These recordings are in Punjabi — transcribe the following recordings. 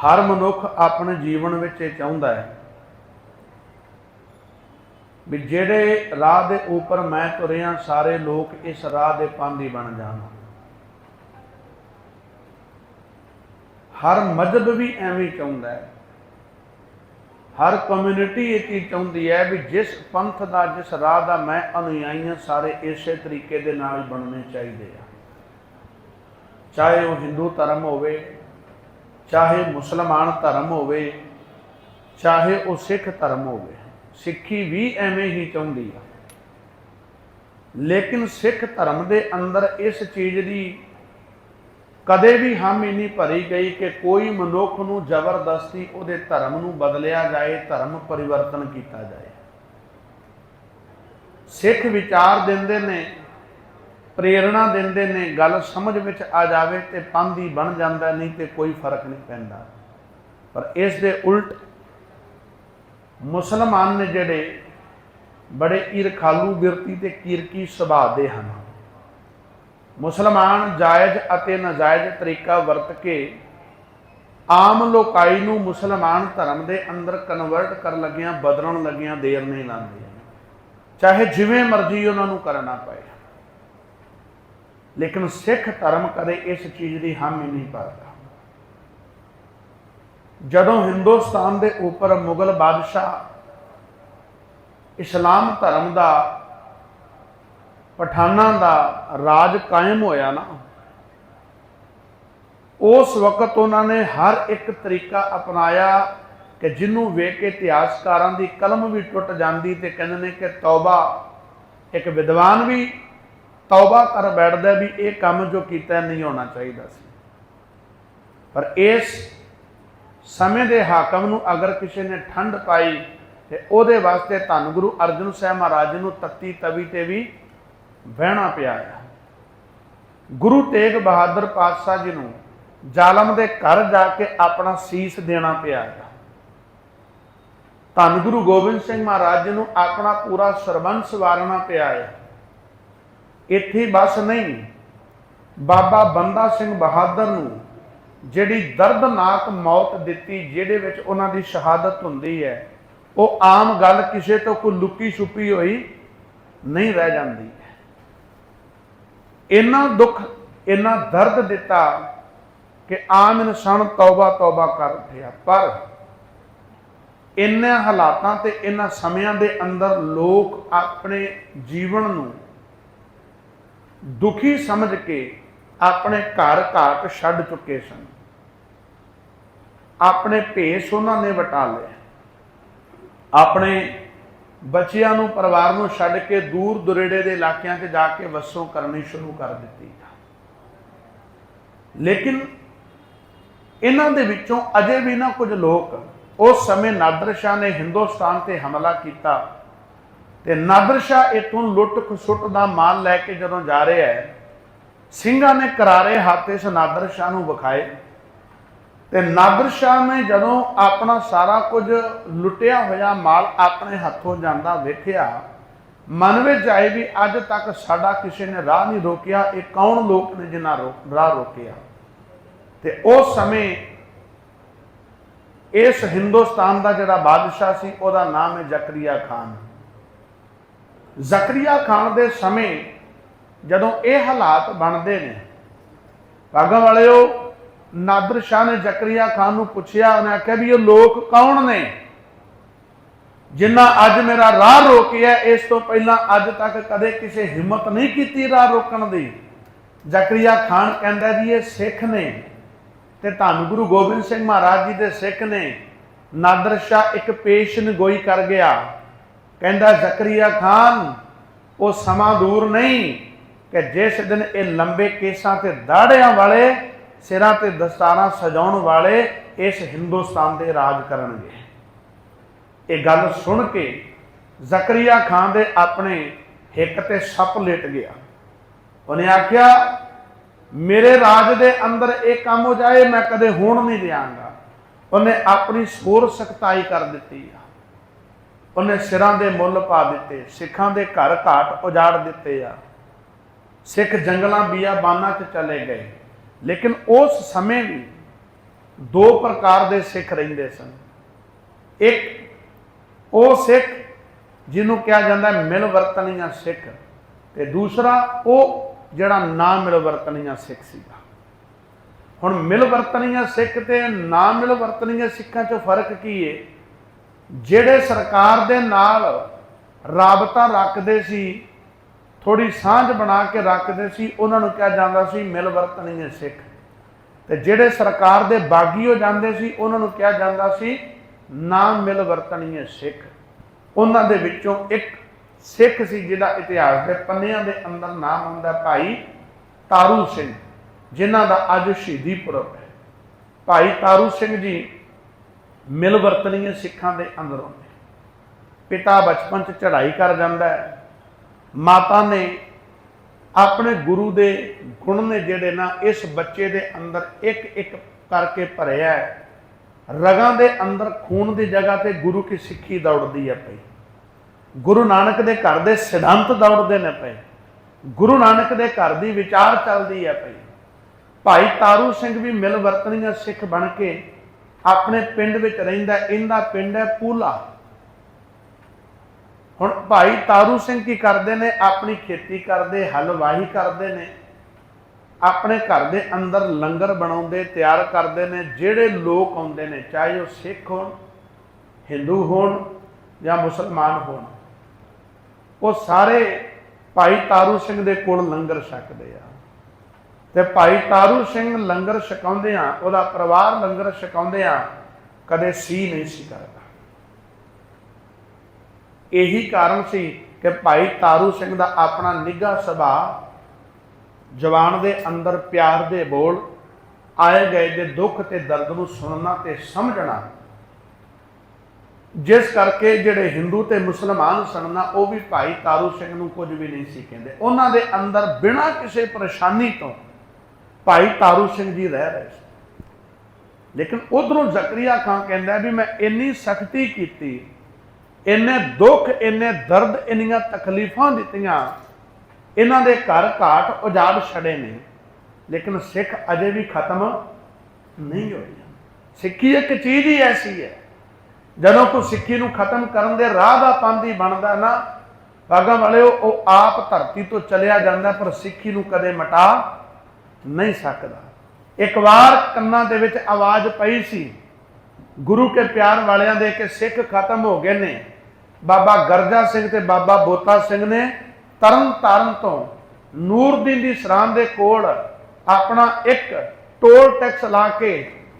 ਹਰ ਮਨੁੱਖ ਆਪਣੇ ਜੀਵਨ ਵਿੱਚ ਇਹ ਚਾਹੁੰਦਾ ਹੈ ਵੀ ਜਿਹੜੇ ਰਾਹ ਦੇ ਉੱਪਰ ਮੈਂ ਤੁਰਿਆ, ਸਾਰੇ ਲੋਕ ਇਸ ਰਾਹ ਦੇ ਪਾਂਦੀ ਬਣ ਜਾਣ। ਹਰ ਮਜ਼ਹਬ ਵੀ ਐਵੇਂ ਚਾਹੁੰਦਾ ਹੈ। ਹਰ ਕਮਿਊਨਿਟੀ ਇਹ ਚੀਜ਼ ਚਾਹੁੰਦੀ ਹੈ ਵੀ ਜਿਸ ਪੰਥ ਦਾ, ਜਿਸ ਰਾਹ ਦਾ ਮੈਂ ਅਨੁਯਾਈ ਹਾਂ, ਸਾਰੇ ਇਸੇ ਤਰੀਕੇ ਦੇ ਨਾਲ ਬਣਨੇ ਚਾਹੀਦੇ ਆ। ਚਾਹੇ ਉਹ ਹਿੰਦੂ ਧਰਮ ਹੋਵੇ ਚਾਹੇ ਮੁਸਲਮਾਨ ਧਰਮ ਹੋਵੇ, ਚਾਹੇ ਉਹ ਸਿੱਖ ਧਰਮ ਹੋਵੇ, ਸਿੱਖੀ ਵੀ ਐਵੇਂ ਹੀ ਚਾਹੁੰਦੀ ਆ। ਲੇਕਿਨ ਸਿੱਖ ਧਰਮ ਦੇ ਅੰਦਰ ਇਸ ਚੀਜ਼ ਦੀ ਕਦੇ ਵੀ ਹਾਮੀ ਨਹੀਂ ਭਰੀ ਗਈ ਕਿ ਕੋਈ ਮਨੁੱਖ ਨੂੰ ਜ਼ਬਰਦਸਤੀ ਉਹਦੇ ਧਰਮ ਨੂੰ ਬਦਲਿਆ ਜਾਏ, ਧਰਮ ਪਰਿਵਰਤਨ ਕੀਤਾ ਜਾਏ। ਸਿੱਖ ਵਿਚਾਰ ਦਿੰਦੇ ਨੇ ਪ੍ਰੇਰਣਾ ਦਿੰਦੇ ਨੇ, ਗੱਲ ਸਮਝ ਵਿੱਚ ਆ ਜਾਵੇ ਤੇ ਪੰਥੀ ਬਣ ਜਾਂਦਾ, ਨਹੀਂ ਤੇ ਕੋਈ ਫ਼ਰਕ ਨਹੀਂ ਪੈਂਦਾ। ਪਰ ਇਸ ਦੇ ਉਲਟ ਮੁਸਲਮਾਨ ਨੇ ਜਿਹੜੇ ਬੜੇ ਈਰਖਾਲੂ, ਬਿਰਤੀ ਤੇ ਕੀਰਕੀ ਸੁਭਾਅ ਦੇ ਹਨ। ਮੁਸਲਮਾਨ ਜਾਇਜ਼ ਅਤੇ ਨਾਜਾਇਜ਼ ਤਰੀਕਾ ਵਰਤ ਕੇ ਆਮ ਲੋਕਾਈ ਨੂੰ ਮੁਸਲਮਾਨ ਧਰਮ ਦੇ ਅੰਦਰ ਕਨਵਰਟ ਕਰਨ ਲੱਗਿਆਂ, ਬਦਲਣ ਲੱਗਿਆਂ ਦੇਰ ਨਹੀਂ ਲਾਉਂਦੇ। ਚਾਹੇ ਜਿਵੇਂ ਮਰਜ਼ੀ ਉਹਨਾਂ ਨੂੰ ਕਰਨਾ ਪਏ। ਲੇਕਿਨ ਸਿੱਖ ਧਰਮ ਕਦੇ ਇਸ ਚੀਜ਼ ਦੀ ਹਾਮੀ ਨਹੀਂ ਭਰਦਾ ਜਦੋਂ ਹਿੰਦੁਸਤਾਨ ਦੇ ਉੱਪਰ ਮੁਗਲ ਬਾਦਸ਼ਾਹ ਇਸਲਾਮ ਧਰਮ ਦਾ, ਪਠਾਨਾਂ ਦਾ ਰਾਜ ਕਾਇਮ ਹੋਇਆ ਨਾ, ਉਸ ਵਕਤ ਉਹਨਾਂ ਨੇ ਹਰ ਇੱਕ ਤਰੀਕਾ ਅਪਣਾਇਆ ਕਿ ਜਿਹਨੂੰ ਵੇਖ ਕੇ ਇਤਿਹਾਸਕਾਰਾਂ ਦੀ ਕਲਮ ਵੀ ਟੁੱਟ ਜਾਂਦੀ ਤੇ ਕਹਿੰਦੇ ਨੇ ਕਿ ਤੌਬਾ ਇੱਕ ਵਿਦਵਾਨ ਵੀ ਤੌਬਾ ਕਰ ਬੈਠਦਾ ਵੀ ਇਹ ਕੰਮ ਜੋ ਕੀਤਾ ਨਹੀਂ ਹੋਣਾ ਚਾਹੀਦਾ ਸੀ। ਪਰ ਇਸ ਸਮੇਂ ਦੇ ਹਾਕਮ ਨੂੰ ਅਗਰ ਕਿਸੇ ਨੇ ਠੰਡ ਪਾਈ ਤੇ ਉਹਦੇ ਵਾਸਤੇ ਧੰਨ ਗੁਰੂ ਅਰਜਨ ਸਾਹਿਬ ਮਹਾਰਾਜ ਨੂੰ ਤੱਤੀ ਤਵੀ ਤੇ ਵੀ ਬਹਿਣਾ ਪਿਆ ਹੈ। ਗੁਰੂ ਤੇਗ ਬਹਾਦਰ ਪਾਤਸ਼ਾਹ ਜੀ ਨੂੰ ਜ਼ਾਲਮ ਦੇ ਘਰ ਜਾ ਕੇ ਆਪਣਾ ਸੀਸ ਦੇਣਾ ਪਿਆ ਹੈ। ਧੰਨ ਗੁਰੂ ਗੋਬਿੰਦ ਸਿੰਘ ਮਹਾਰਾਜ ਜੀ ਨੂੰ ਆਪਣਾ ਪੂਰਾ ਸਰਬੰਸ ਵਾਰਨਾ ਪਿਆ ਹੈ। ਇੱਥੇ ਬਸ ਨਹੀਂ। ਬਾਬਾ ਬੰਦਾ ਸਿੰਘ ਬਹਾਦਰ ਨੂੰ ਜਿਹੜੀ ਦਰਦਨਾਕ ਮੌਤ ਦਿੱਤੀ, ਜਿਹਦੇ ਵਿੱਚ ਉਹਨਾਂ ਦੀ ਸ਼ਹਾਦਤ ਹੁੰਦੀ ਹੈ, ਉਹ ਆਮ ਗੱਲ ਕਿਸੇ ਤੋਂ ਕੋਈ ਲੁਕੀ ਛੁਪੀ ਹੋਈ ਨਹੀਂ ਰਹਿ ਜਾਂਦੀ। ਇੰਨਾ ਦੁੱਖ, ਇੰਨਾ ਦਰਦ ਦਿੱਤਾ ਕਿ ਆਮ ਇਨਸਾਨ ਤੌਬਾ ਤੌਬਾ ਕਰ ਉੱਠਿਆ। ਪਰ ਇੰਨੇ ਹਾਲਾਤਾਂ ਤੇ ਇਨ੍ਹਾਂ ਸਮਿਆਂ ਦੇ ਅੰਦਰ ਲੋਕ ਆਪਣੇ ਜੀਵਨ ਨੂੰ ਦੁਖੀ ਸਮਝ ਕੇ ਆਪਣੇ ਘਰ ਘਾਟ ਛੱਡ ਚੁੱਕੇ ਸਨ। ਆਪਣੇ ਭੇਸ ਉਹਨਾਂ ਨੇ ਵਟਾ ਲਏ। ਆਪਣੇ ਬੱਚਿਆਂ ਨੂੰ, ਪਰਿਵਾਰ ਨੂੰ ਛੱਡ ਕੇ ਦੂਰ ਦੁਰੇੜੇ ਦੇ ਇਲਾਕਿਆਂ 'ਚ ਜਾ ਕੇ ਵਸੋਂ ਕਰਨੀ ਸ਼ੁਰੂ ਕਰ ਦਿੱਤੀ ਲੇਕਿਨ ਇਹਨਾਂ ਦੇ ਵਿੱਚੋਂ ਅਜੇ ਵੀ ਨਾ ਕੁਝ ਲੋਕ ਉਸ ਸਮੇਂ ਨਾਦਰ ਸ਼ਾਹ ਨੇ ਹਿੰਦੁਸਤਾਨ ਤੇ ਹਮਲਾ ਕੀਤਾ ਤੇ ਨਾਦਰ ਸ਼ਾਹ ਇਥੋਂ ਲੁੱਟ ਖਸੁੱਟ ਦਾ ਮਾਲ ਲੈ ਕੇ ਜਦੋਂ ਜਾ ਰਿਹਾ ਹੈ ਸਿੰਘਾਂ ਨੇ ਕਰਾਰੇ ਹੱਥ ਇਸ ਨਾਦਰ ਸ਼ਾਹ ਨੂੰ ਵਿਖਾਏ। ਤੇ ਨਾਦਰ ਸ਼ਾਹ ਨੇ ਜਦੋਂ ਆਪਣਾ ਸਾਰਾ ਕੁਝ ਲੁੱਟਿਆ ਹੋਇਆ ਮਾਲ ਆਪਣੇ ਹੱਥੋਂ ਜਾਂਦਾ ਵੇਖਿਆ, ਮਨ ਵਿੱਚ ਆਏ ਵੀ ਅੱਜ ਤੱਕ ਸਾਡਾ ਕਿਸੇ ਨੇ ਰਾਹ ਨਹੀਂ ਰੋਕਿਆ, ਇਹ ਕੌਣ ਲੋਕ ਨੇ ਜਿਨ੍ਹਾਂ ਰੋ- ਰਾਹ ਰੋਕਿਆ? ਤੇ ਉਸ ਸਮੇਂ ਇਸ ਹਿੰਦੁਸਤਾਨ ਦਾ ਜਿਹੜਾ ਬਾਦਸ਼ਾਹ ਸੀ, ਉਹਦਾ ਨਾਮ ਹੈ ਜ਼ਕਰੀਆ ਖਾਨ। ਜ਼ਕਰੀਆ ਖਾਨ ਦੇ ਸਮੇਂ ਜਦੋਂ ਇਹ ਹਾਲਾਤ ਬਣਦੇ ਨੇ ਭਾਗਾਂ ਵਾਲਿਓ, ਨਾਦਰ ਸ਼ਾਹ ਨੇ ਜ਼ਕਰੀਆ ਖਾਨ ਨੂੰ ਪੁੱਛਿਆ, ਉਹਨੇ ਆਖਿਆ ਵੀ ਇਹ ਲੋਕ ਕੌਣ ਨੇ? ਜਿਨ੍ਹਾਂ ਅੱਜ ਮੇਰਾ ਰਾਹ ਰੋਕਿਆ, ਇਸ ਤੋਂ ਪਹਿਲਾਂ ਅੱਜ ਤੱਕ ਕਦੇ ਕਿਸੇ ਹਿੰਮਤ ਨਹੀਂ ਕੀਤੀ ਰਾਹ ਰੋਕਣ ਦੀ। ਜ਼ਕਰੀਆ ਖਾਨ ਕਹਿੰਦਾ ਜੀ, ਇਹ ਸਿੱਖ ਨੇ ਤੇ ਧੰਨ ਗੁਰੂ ਗੋਬਿੰਦ ਸਿੰਘ ਮਹਾਰਾਜ ਜੀ ਦੇ ਸਿੱਖ ਨੇ। ਨਾਦਰ ਸ਼ਾਹ ਇੱਕ ਪੇਸ਼ਨ ਗੋਈ ਕਰ ਗਿਆ। ਕਹਿੰਦਾ ਜ਼ਕਰੀਆ ਖਾਨ, ਉਹ ਸਮਾਂ ਦੂਰ ਨਹੀਂ ਕਿ ਜਿਸ ਦਿਨ ਇਹ ਲੰਬੇ ਕੇਸਾਂ ਤੇ ਦਾੜਿਆਂ ਵਾਲੇ, ਸਿਰਾਂ ਤੇ ਦਸਤਾਰਾਂ ਸਜਾਉਣ ਵਾਲੇ ਇਸ ਹਿੰਦੁਸਤਾਨ ਦੇ ਰਾਜ ਕਰਨਗੇ। ਇਹ ਗੱਲ ਸੁਣ ਕੇ ਜ਼ਕਰੀਆ ਖਾਨ ਦੇ ਆਪਣੇ ਹਿੱਕ ਤੇ ਸੱਪ ਲੇਟ ਗਿਆ। ਉਹਨੇ ਆਖਿਆ, ਮੇਰੇ ਰਾਜ ਦੇ ਅੰਦਰ ਇਹ ਕੰਮ ਹੋ ਜਾਏ, ਮੈਂ ਕਦੇ ਹੋਣ ਨਹੀਂ ਦਿਆਂਗਾ। ਉਹਨੇ ਆਪਣੀ ਸੋਰ ਸਖਤਾਈ ਕਰ ਦਿੱਤੀ ਆ। ਉਹਨੇ ਸਿਰਾਂ ਦੇ ਮੁੱਲ ਪਾ ਦਿੱਤੇ, ਸਿੱਖਾਂ ਦੇ ਘਰ ਘਾਟ ਉਜਾੜ ਦਿੱਤੇ ਆ। ਸਿੱਖ ਜੰਗਲਾਂ ਬੀਆਬਾਨਾਂ 'ਚ ਚਲੇ ਗਏ। ਲੇਕਿਨ ਉਸ ਸਮੇਂ ਵੀ ਦੋ ਪ੍ਰਕਾਰ ਦੇ ਸਿੱਖ ਰਹਿੰਦੇ ਸਨ। ਇੱਕ ਉਹ ਸਿੱਖ ਜਿਹਨੂੰ ਕਿਹਾ ਜਾਂਦਾ ਮਿਲ ਵਰਤਨੀਆਂ ਸਿੱਖ ਤੇ ਦੂਸਰਾ ਉਹ ਜਿਹੜਾ ਨਾ ਮਿਲ ਵਰਤਨੀਆਂ ਸਿੱਖ ਸੀਗਾ। ਹੁਣ ਮਿਲ ਵਰਤਨੀਆਂ ਸਿੱਖ ਤੇ ਨਾ ਮਿਲ ਵਰਤਨੀਆਂ ਸਿੱਖਾਂ 'ਚ ਫ਼ਰਕ ਕੀ ਹੈ ਜਿਹੜੇ ਸਰਕਾਰ ਦੇ ਨਾਲ ਰਾਬਤਾ ਰੱਖਦੇ ਸੀ ਥੋੜੀ ਸਾਂਝ ਬਣਾ ਕੇ ਰੱਖਦੇ ਸੀ, ਉਹਨਾਂ ਨੂੰ ਕਿਹਾ ਜਾਂਦਾ ਸੀ, ਮਿਲ ਵਰਤਣੀਏ ਸਿੱਖ। ਤੇ ਜਿਹੜੇ ਸਰਕਾਰ ਦੇ ਬਾਗੀ ਹੋ ਜਾਂਦੇ ਸੀ, ਉਹਨਾਂ ਨੂੰ ਕਿਹਾ ਜਾਂਦਾ ਸੀ, ਨਾ ਮਿਲ ਵਰਤਨੀਏ ਸਿੱਖ। ਉਹਨਾਂ ਦੇ ਵਿੱਚੋਂ ਇੱਕ ਸਿੱਖ ਸੀ, ਜਿਹਦਾ ਇਤਿਹਾਸ ਦੇ ਪੰਨਿਆਂ ਦੇ ਅੰਦਰ ਨਾਮ ਹੁੰਦਾ ਭਾਈ ਤਾਰੂ ਸਿੰਘ, ਜਿਨ੍ਹਾਂ ਦਾ ਅੱਜ ਸ਼ਹੀਦੀ ਪੁਰਬ ਹੈ। ਭਾਈ ਤਾਰੂ ਸਿੰਘ ਜੀ ਮਿਲ ਵਰਤਣੀਆਂ ਸਿੱਖਾਂ ਦੇ ਅੰਦਰੋਂ। ਪਿਤਾ ਬਚਪਨ ਚ ਚੜ੍ਹਾਈ ਕਰ ਜਾਂਦਾ ਹੈ। ਮਾਤਾ ਨੇ ਆਪਣੇ ਗੁਰੂ ਦੇ ਗੁਣ ਨੇ ਜਿਹੜੇ ਨਾ ਇਸ ਬੱਚੇ ਦੇ ਅੰਦਰ ਇੱਕ ਇੱਕ ਕਰਕੇ ਭਰਿਆ ਹੈ। ਰਗਾਂ ਦੇ ਅੰਦਰ ਖੂਨ ਦੀ ਜਗ੍ਹਾ ਤੇ ਗੁਰੂ ਕੀ ਸਿੱਖੀ ਦੌੜਦੀ ਹੈ ਪਈ ਗੁਰੂ ਨਾਨਕ ਦੇ ਘਰ ਦੇ ਸਿਧਾਂਤ ਦੌੜਦੇ ਨੇ ਪਏ ਗੁਰੂ ਨਾਨਕ ਦੇ ਘਰ ਦੀ ਵਿਚਾਰ ਚੱਲਦੀ ਹੈ ਪਈ ਭਾਈ ਤਾਰੂ ਸਿੰਘ ਵੀ ਮਿਲ ਵਰਤਨੀਆਂ ਸਿੱਖ ਬਣ ਕੇ ਆਪਣੇ ਪਿੰਡ ਵਿੱਚ ਰਹਿੰਦਾ ਹੈ। ਇਹਦਾ ਪਿੰਡ ਹੈ ਪੂਲਾ। ਹੁਣ ਭਾਈ ਤਾਰੂ ਸਿੰਘ ਕੀ ਕਰਦੇ ਨੇ? ਆਪਣੀ ਖੇਤੀ ਕਰਦੇ ਹਲ ਵਾਹੀ ਕਰਦੇ ਨੇ। ਆਪਣੇ ਘਰ ਦੇ ਅੰਦਰ ਲੰਗਰ ਬਣਾਉਂਦੇ, ਤਿਆਰ ਕਰਦੇ ਨੇ, ਜਿਹੜੇ ਲੋਕ ਆਉਂਦੇ ਨੇ, ਚਾਹੇ ਉਹ ਸਿੱਖ ਹੋਣ, ਹਿੰਦੂ ਹੋਣ ਜਾਂ ਮੁਸਲਮਾਨ ਹੋਣ, ਉਹ ਸਾਰੇ ਭਾਈ ਤਾਰੂ ਸਿੰਘ ਦੇ ਕੋਲ ਲੰਗਰ ਛਕਦੇ ਆ। ਤੇ ਭਾਈ ਤਾਰੂ ਸਿੰਘ ਲੰਗਰ ਛਕਾਉਂਦੇ ਆ, ਉਹਦਾ ਪਰਿਵਾਰ ਲੰਗਰ ਛਕਾਉਂਦੇ ਆ, ਕਦੇ ਸੀ ਨਹੀਂ ਸੀ ਕਰਦਾ। ਇਹੀ ਕਾਰਨ ਸੀ ਕਿ ਭਾਈ ਤਾਰੂ ਸਿੰਘ ਦਾ ਆਪਣਾ ਨਿੱਘਾ ਸੁਭਾਅ, ਜਵਾਨ ਦੇ ਅੰਦਰ ਪਿਆਰ ਦੇ ਬੋਲ, ਆਏ ਗਏ ਦੇ ਦੁੱਖ ਤੇ ਦਰਦ ਨੂੰ ਸੁਣਨਾ ਤੇ ਸਮਝਣਾ, ਜਿਸ ਕਰਕੇ ਜਿਹੜੇ ਹਿੰਦੂ ਤੇ ਮੁਸਲਮਾਨ ਸੁਣਨਾ ਉਹ ਵੀ ਭਾਈ ਤਾਰੂ ਸਿੰਘ ਨੂੰ ਕੁਝ ਵੀ ਨਹੀਂ ਸੀ ਕਹਿੰਦੇ। ਉਹਨਾਂ ਦੇ ਅੰਦਰ ਬਿਨਾਂ ਕਿਸੇ ਪਰੇਸ਼ਾਨੀ ਤੋਂ ਭਾਈ ਤਾਰੂ ਸਿੰਘ ਜੀ ਰਹਿ ਰਹੇ ਸੀ। ਲੇਕਿਨ ਉਧਰੋਂ ਜ਼ਕਰੀਆ ਖਾਨ ਕਹਿੰਦਾ ਵੀ ਮੈਂ ਇੰਨੀ ਸਖਤੀ ਕੀਤੀ, ਇੰਨੇ ਦੁੱਖ, ਇੰਨੇ ਦਰਦ, ਇੰਨੀਆਂ ਤਕਲੀਫਾਂ ਦਿੱਤੀਆਂ, ਇਹਨਾਂ ਦੇ ਘਰ ਘਾਟ ਉਜਾੜ ਛੜੇ ਨੇ। ਲੇਕਿਨ ਸਿੱਖ ਅਜੇ ਵੀ ਖਤਮ ਨਹੀਂ ਹੋਈ ਸਿੱਖੀ ਇੱਕ ਚੀਜ਼ ਹੀ ਐਸੀ ਹੈ, ਜਦੋਂ ਕੋਈ ਸਿੱਖੀ ਨੂੰ ਖਤਮ ਕਰਨ ਦੇ ਰਾਹ ਦਾ ਪਾਂਦੀ ਬਣਦਾ ਨਾ ਭਾਗਾਂ ਵਾਲਿਓ, ਉਹ ਆਪ ਧਰਤੀ ਤੋਂ ਚਲਿਆ ਜਾਂਦਾ, ਪਰ ਸਿੱਖੀ ਨੂੰ ਕਦੇ ਮਟਾ ਨਹੀਂ ਸਕਦਾ। ਇੱਕ ਵਾਰ ਕੰਨਾਂ ਦੇ ਵਿੱਚ ਆਵਾਜ਼ ਪਈ ਸੀ, ਗੁਰੂ ਕੇ ਪਿਆਰ ਵਾਲਿਆਂ ਦੇ ਕਿ ਸਿੱਖ ਖਤਮ ਹੋ ਗਏ ਨੇ। ਬਾਬਾ ਗਰਜਾ ਸਿੰਘ ਤੇ ਬਾਬਾ ਬੋਤਾ ਸਿੰਘ ਨੇ ਤਰਨ ਤਾਰਨ ਤੋਂ ਨੂਰਦੀਨ ਦੀ ਸਰਾਂ ਦੇ ਕੋਲ ਆਪਣਾ ਇੱਕ ਟੋਲ ਟੈਕਸ ਲਾ ਕੇ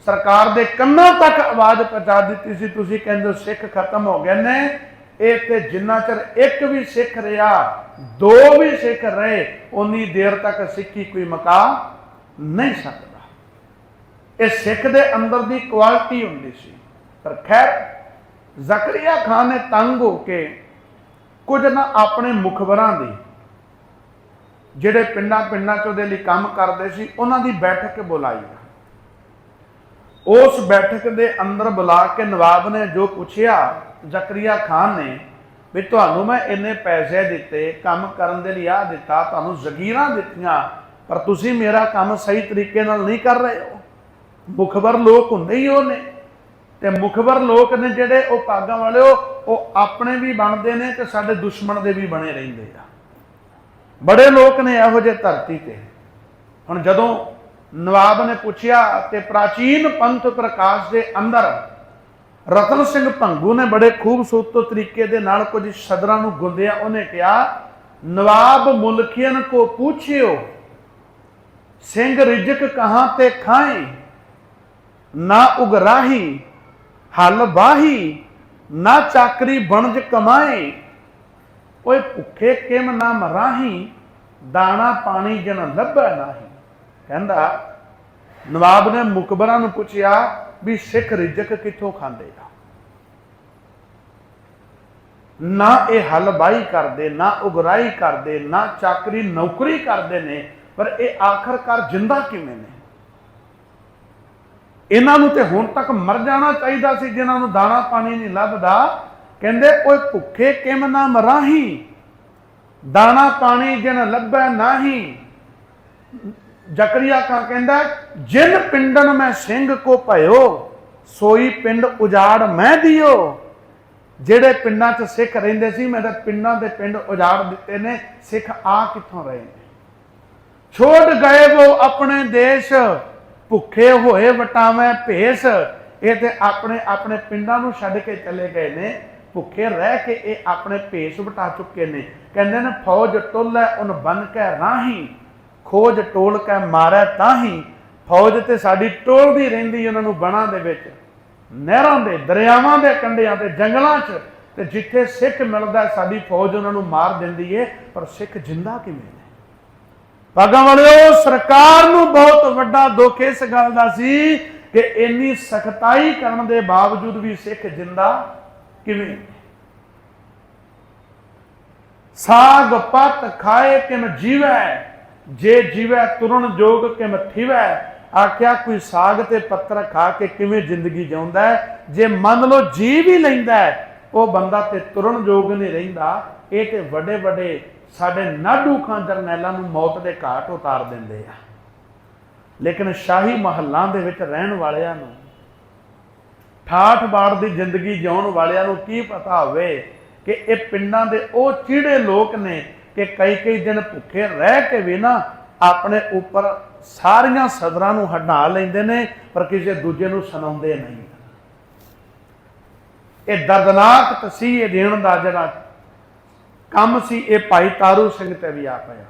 ਸਰਕਾਰ ਦੇ ਕੰਨਾਂ ਤੱਕ ਆਵਾਜ਼ ਪਹੁੰਚਾ ਦਿੱਤੀ ਸੀ, ਤੁਸੀਂ ਕਹਿੰਦੇ ਹੋ ਸਿੱਖ ਖਤਮ ਹੋ ਗਏ ਨੇ। ਇਹ ਤੇ ਜਿੰਨਾ ਚਿਰ ਇੱਕ ਵੀ ਸਿੱਖ ਰਿਹਾ, ਦੋ ਵੀ ਸਿੱਖ ਰਹੇ ਉਨੀ ਦੇਰ ਤੱਕ ਸਿੱਖੀ ਕੋਈ ਮਕਾ ਨਹੀਂ ਸਕਦਾ। ਇਹ ਸਿੱਖ ਦੇ ਅੰਦਰ ਦੀ ਕੁਆਲਿਟੀ ਹੁੰਦੀ ਸੀ। ਪਰ ਖੈਰ, ਜ਼ਕਰੀਆ ਖਾਨ ਨੇ ਤੰਗ ਹੋ ਕੇ ਕੁਝ ਨਾ ਆਪਣੇ ਮੁਖਬਰਾਂ ਦੀ, ਜਿਹੜੇ ਪਿੰਡਾਂ ਪਿੰਡਾਂ ਚ ਉਹਦੇ ਲਈ ਕੰਮ ਕਰਦੇ ਸੀ, ਉਹਨਾਂ ਦੀ ਬੈਠਕ ਬੁਲਾਈ। ਉਸ ਬੈਠਕ ਦੇ ਅੰਦਰ ਬੁਲਾ ਕੇ ਨਵਾਬ ਨੇ ਜੋ ਪੁੱਛਿਆ ਜ਼ਕਰੀਆ ਖਾਨ ਨੇ ਵੀ ਤੁਹਾਨੂੰ ਮੈਂ ਇੰਨੇ ਪੈਸੇ ਦਿੱਤੇ, ਕੰਮ ਕਰਨ ਦੇ ਲਈ ਆ ਦਿੱਤਾ, ਤੁਹਾਨੂੰ ਜ਼ਗੀਰਾਂ ਦਿੱਤੀਆਂ, ਪਰ ਤੁਸੀਂ ਮੇਰਾ ਕੰਮ ਸਹੀ ਤਰੀਕੇ ਨਾਲ ਨਹੀਂ ਕਰ ਰਹੇ ਹੋ। ਮੁਖਬਰ ਲੋਕ ਹੁੰਦੇ ਹੀ ਉਹ ਨੇ ਤੇ ਮੁਖਬਰ ਲੋਕ ਨੇ ਜਿਹੜੇ ਉਹ ਪਾਗਾਂ ਵਾਲੇ ਉਹ ਆਪਣੇ ਵੀ ਬਣਦੇ ਨੇ ਤੇ ਸਾਡੇ ਦੁਸ਼ਮਣ ਦੇ ਵੀ ਬਣੇ ਰਹਿੰਦੇ ਆ। ਬੜੇ ਲੋਕ ਨੇ ਇਹੋ ਜਿਹੇ ਧਰਤੀ ਤੇ। ਹੁਣ ਜਦੋਂ ਨਵਾਬ ਨੇ ਪੁੱਛਿਆ ਤੇ ਪ੍ਰਾਚੀਨ ਪੰਥ ਪ੍ਰਕਾਸ਼ ਦੇ ਅੰਦਰ ਰਤਨ ਸਿੰਘ ਭੰਗੂ ਨੇ ਬੜੇ ਖੂਬਸੂਰਤ ਤਰੀਕੇ ਦੇ ਨਾਲ ਕੁਝ ਸ਼ਦਰਾਂ ਨੂੰ ਗੁੰਦਿਆ, ਉਹਨੇ ਕਿਹਾ, ਨਵਾਬ ਮੁਲਕੀਨ ਕੋ ਪੁੱਛਿਓ, ਸਿੰਘ ਰਿਜਕ ਕਹਾਂ ਤੇ ਖਾਏ ਨਾ ਉਗਰਾਹੀ, ਹਲ ਬਾਹੀ ਨਾ ਚਾਕਰੀ ਬਣਜ ਕਮਾਏ ਓਏ ਭੁੱਖੇ ਕਿਮ ਨਾ ਮਰਾਹੀ, ਦਾਣਾ ਪਾਣੀ ਜਨ ਲੱਭੈ ਨਾਹੀ। ਕਹਿੰਦਾ, ਨਵਾਬ ਨੇ ਮੁਕਬਰਾਂ ਨੂੰ ਪੁੱਛਿਆ ਵੀ ਸਿੱਖ ਰਿਜਕ ਕਿੱਥੋਂ ਖਾਂਦੇ ਆ? ਨਾ ਇਹ ਹਲ ਕਰਦੇ, ਨਾ ਉਗਰਾਈ ਕਰਦੇ, ਨਾ ਚਾਕਰੀ ਨੌਕਰੀ ਕਰਦੇ ਨੇ, ਪਰ ਇਹ ਆਖਰਕਾਰ ਜਿੰਦਾ ਕਿਵੇਂ ਨੇ? ਇਹਨਾਂ ਨੂੰ ਤੇ ਹੁਣ ਤੱਕ ਮਰ ਜਾਣਾ ਚਾਹੀਦਾ ਸੀ, ਜਿਨ੍ਹਾਂ ਨੂੰ ਦਾਣਾ ਪਾਣੀ ਨਹੀਂ ਲੱਭਦਾ। ਕਹਿੰਦੇ, ਓਏ ਭੁੱਖੇ ਕਿਮ ਨਾ ਮਰਾਹੀ? ਦਾਣਾ ਪਾਣੀ ਜਿਨ ਲੱਭੈ ਨਾਹੀ? ਜ਼ਕਰੀਆ ਖਾਨ ਕਹਿੰਦਾ ਜਿਨ ਪਿੰਡਨ ਮੈਂ ਸਿੰਘ ਕੋ ਭਇਓ, ਸੋਈ ਪਿੰਡ ਉਜਾੜ ਮੈਂ ਦਿਓ। ਜਿਹੜੇ ਪਿੰਡਾਂ 'ਚ ਸਿੱਖ ਰਹਿੰਦੇ ਸੀ, ਮੈਂ ਤਾਂ ਪਿੰਡਾਂ ਦੇ ਪਿੰਡ ਉਜਾੜ ਦਿੱਤੇ ਨੇ, ਸਿੱਖ ਆ ਕਿੱਥੋਂ ਰਹੇ ਨੇ? ਛੋੜ ਗਏ ਉਹ ਆਪਣੇ ਦੇਸ਼, ਭੁੱਖੇ ਹੋਏ ਵਟਾਵੇਂ ਭੇਸ। ਇਹ ਤੇ ਆਪਣੇ ਆਪਣੇ ਪਿੰਡਾਂ ਨੂੰ ਛੱਡ ਕੇ ਚਲੇ ਗਏ ਨੇ। ਭੁੱਖੇ ਰਹਿ ਕੇ ਇਹ ਆਪਣੇ ਭੇਸ ਵਟਾ ਚੁੱਕੇ ਨੇ। ਕਹਿੰਦੇ ਨੇ, ਫੌਜ ਟੋਲੇ ਉਨ ਬਨ ਕੇ ਰਾਹੀ। ਖੋਜ ਟੋਲ ਕੇ ਤਾਂ ਹੀ ਫੌਜ ਤੇ ਸਾਡੀ ਟੋਲਦੀ ਰਹਿੰਦੀ ਉਹਨਾਂ ਨੂੰ ਬਣਾ ਦੇ ਵਿੱਚ। ਨਹਿਰਾਂ ਦੇ, ਦਰਿਆਵਾਂ ਦੇ ਕੰਢਿਆਂ ਤੇ, ਜੰਗਲਾਂ 'ਚ, ਤੇ ਜਿੱਥੇ ਸਿੱਖ ਮਿਲਦਾ, ਸਾਡੀ ਫੌਜ ਉਹਨਾਂ ਨੂੰ ਮਾਰ ਦਿੰਦੀ ਏ, ਪਰ ਸਿੱਖ ਜਿੰਦਾ ਕਿਵੇਂ ਨੇ? ਭਾਗਾਂ ਵਾਲਿਓ, ਸਰਕਾਰ ਨੂੰ ਬਹੁਤ ਵੱਡਾ ਦੁੱਖ ਇਸ ਗੱਲ ਦਾ ਸੀ ਕਿ ਇੰਨੀ ਸਖਤਾਈ ਕਰਨ ਦੇ ਬਾਵਜੂਦ ਵੀ ਸਿੱਖ ਜਿੰਦਾ ਕਿਵੇਂ ਸਾਗ ਪਤ ਖਾਏ ਕਿਮ ਜੀਵੈ ਜੇ ਜੀਵੈ ਤੁਰਨ ਜੋਗ ਕਿਮ ਥੀਵੈ? ਆਖਿਆ, ਕੋਈ ਸਾਗ ਤੇ ਪੱਤਰ ਖਾ ਕੇ ਕਿਵੇਂ ਜ਼ਿੰਦਗੀ ਜਿਉਂਦਾ ਜੇ ਮੰਨ ਲਓ ਜੀ ਵੀ ਲੈਂਦਾ ਉਹ ਬੰਦਾ ਤੇ ਤੁਰਨ ਯੋਗ ਨਹੀਂ ਰਹਿੰਦਾ। ਇਹ ਤੇ ਵੱਡੇ ਵੱਡੇ ਸਾਡੇ ਨਾਡੂ ਖਾਂ ਜਰਨੈਲਾਂ ਨੂੰ ਮੌਤ ਦੇ ਘਾਟ ਉਤਾਰ ਦਿੰਦੇ ਆ। ਲੇਕਿਨ ਸ਼ਾਹੀ ਮਹੱਲਾਂ ਦੇ ਵਿੱਚ ਰਹਿਣ ਵਾਲਿਆਂ ਨੂੰ, ਠਾਠ ਬਾੜ ਦੀ ਜ਼ਿੰਦਗੀ ਜਿਉਣ ਵਾਲਿਆਂ ਨੂੰ ਕੀ ਪਤਾ ਹੋਵੇ ਕਿ ਇਹ ਪਿੰਡਾਂ ਦੇ ਉਹ ਚੀੜੇ ਲੋਕ ਨੇ ਕਿ ਕਈ ਕਈ ਦਿਨ ਭੁੱਖੇ ਰਹਿ ਕੇ ਵੀ ਨਾ ਆਪਣੇ ਉੱਪਰ ਸਾਰੀਆਂ ਸਦਰਾਂ ਨੂੰ ਹਟਾ ਲੈਂਦੇ ਨੇ, ਪਰ ਕਿਸੇ ਦੂਜੇ ਨੂੰ ਸੁਣਾਉਂਦੇ ਨਹੀਂ। ਇਹ ਦਰਦਨਾਕ ਤਸੀਹ ਦੇਣ ਦਾ ਜਿਹੜਾ ਕੰਮ ਸੀ, ਇਹ ਭਾਈ ਤਾਰੂ ਸਿੰਘ ਤੇ ਵੀ ਆ ਪਿਆ।